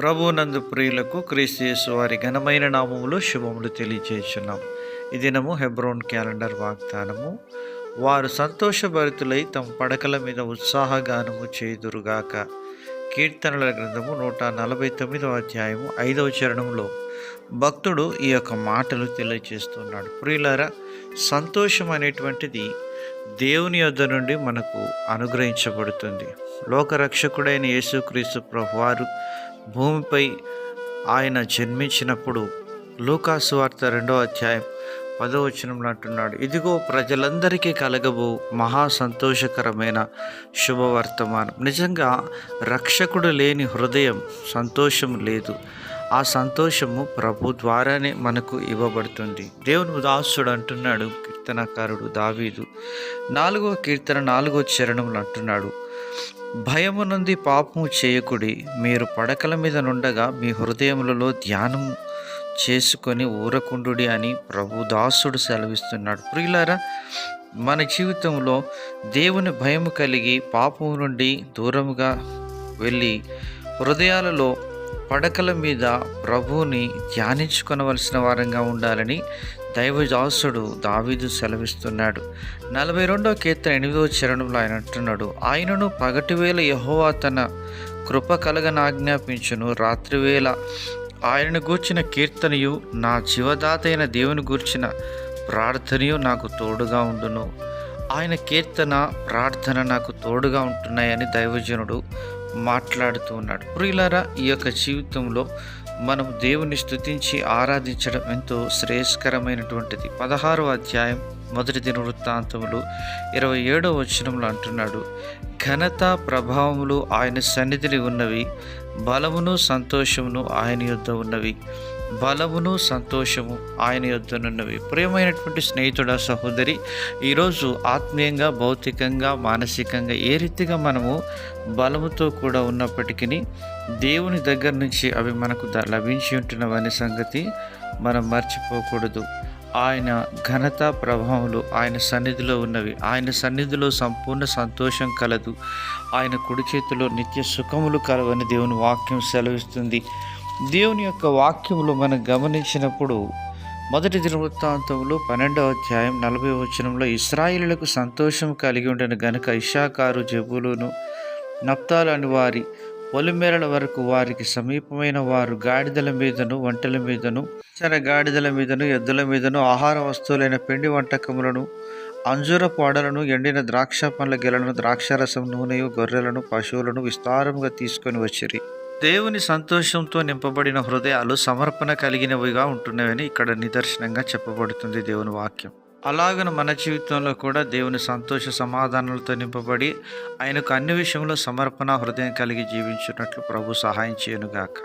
ప్రభునందు ప్రియులకు క్రీస్తు వారి ఘనమైన నామములు శుభములు తెలియచేస్తున్నాం ఈ దినము హెబ్రోన్ క్యాలెండర్ వాగ్దానము. వారు సంతోషభరితులై తమ పడకల మీద ఉత్సాహగానము చేదురుగాక కీర్తనల గ్రంథము నూట నలభై తొమ్మిదవ అధ్యాయము ఐదవ చరణంలో భక్తుడు ఈ యొక్క మాటలు తెలియజేస్తున్నాడు ప్రియులారా సంతోషం అనేటువంటిది దేవుని యొద్ద నుండి మనకు అనుగ్రహించబడుతుంది. లోకరక్షకుడైన యేసుక్రీస్తు ప్రభువారు భూమిపై ఆయన జన్మించినప్పుడు లూకాసు వార్త రెండవ అధ్యాయం పదో అంటున్నాడు ఇదిగో ప్రజలందరికీ కలగబో మహా సంతోషకరమైన శుభవర్తమానం. నిజంగా రక్షకుడు లేని హృదయం సంతోషం లేదు. ఆ సంతోషము ప్రభు ద్వారానే మనకు ఇవ్వబడుతుంది. దేవుని దాసుడు అంటున్నాడు కీర్తనకారుడు దావీదు. నాలుగో కీర్తన నాలుగో చరణములు అంటున్నాడు భయము నుండి పాపము చేయకుడి. మీరు పడకల మీద నుండగా మీ హృదయములలో ధ్యానం చేసుకొని ఊరకుండుడి అని ప్రభు దాసుడు సెలవిస్తున్నాడు. ప్రియులారా మన జీవితంలో దేవుని భయము కలిగి పాపము నుండి దూరముగా వెళ్ళి హృదయాలలో పడకల మీద ప్రభువుని ధ్యానించుకొనవలసిన వారంగా ఉండాలని దైవదాసుడు దావీదు సెలవిస్తున్నాడు. నలభై రెండో కీర్తన ఎనిమిదవ చరణంలో ఆయన అంటున్నాడు ఆయనను పగటివేళ యహోవా తన కృప కలగనాజ్ఞాపించును. రాత్రివేళ ఆయనను గూర్చిన కీర్తనయు నా జీవదాత అయిన దేవుని గూర్చిన ప్రార్థనయు నాకు తోడుగా ఉండును. ఆయన కీర్తన ప్రార్థన నాకు తోడుగా ఉంటున్నాయని దైవజనుడు మాట్లాడుతూ ఉన్నాడు. ప్రియులారా ఈ యొక్క జీవితంలో మనం దేవుని స్తుతించి ఆరాధించడం ఎంతో శ్రేయస్కరమైనటువంటిది. పదహారవ అధ్యాయం మొదటి దిన వృత్తాంతములు ఇరవై ఏడవ వచనంలో అంటున్నాడు ఘనత ప్రభావములు ఆయన సన్నిధిని ఉన్నవి బలమును సంతోషమును ఆయన యొద్ద ఉన్నవి బలమును సంతోషము ఆయన యొద్దనున్నవి ప్రియమైనటువంటి స్నేహితుడ సహోదరి ఈరోజు ఆత్మీయంగా భౌతికంగా మానసికంగా ఏ రీతిగా మనము బలముతో కూడా ఉన్నప్పటికీ దేవుని దగ్గర నుంచి అవి మనకు లభించి ఉంటున్నవనే సంగతి మనం మర్చిపోకూడదు. ఆయన ఘనత ప్రభావములు ఆయన సన్నిధిలో ఉన్నవి. ఆయన సన్నిధిలో సంపూర్ణ సంతోషం కలదు. ఆయన కుడి చేతిలో నిత్య సుఖములు కలవని దేవుని వాక్యం సెలవిస్తుంది. దేవుని యొక్క వాక్యములు మనం గమనించినప్పుడు మొదటి దినవృత్తాంతంలో పన్నెండవ అధ్యాయం నలభై వచనంలో ఇస్రాయిలకు సంతోషం కలిగి ఉండను గనుక ఇషాకారు జబులును నప్తాలని వారి పొలిమేరల వరకు వారికి సమీపమైన వారు గాడిదల మీదను వంటల మీదను చర గాడిదల మీదను ఎద్దుల మీదను ఆహార వస్తువులైన పిండి వంటకములను అంజుర పాడలను ఎండిన ద్రాక్ష పండ్ల గెలను ద్రాక్షరసం నూనెయు గొర్రెలను పశువులను విస్తారముగా తీసుకొని వచ్చిరి. దేవుని సంతోషంతో నింపబడిన హృదయాలు సమర్పణ కలిగినవిగా ఉంటున్నవని ఇక్కడ నిదర్శనంగా చెప్పబడుతుంది దేవుని వాక్యం. అలాగను మన జీవితంలో కూడా దేవుని సంతోష సమాధానాలతో నింపబడి ఆయనకు అన్ని విషయంలో సమర్పణ హృదయం కలిగి జీవించినట్లు ప్రభు సహాయం చేయనుగాక.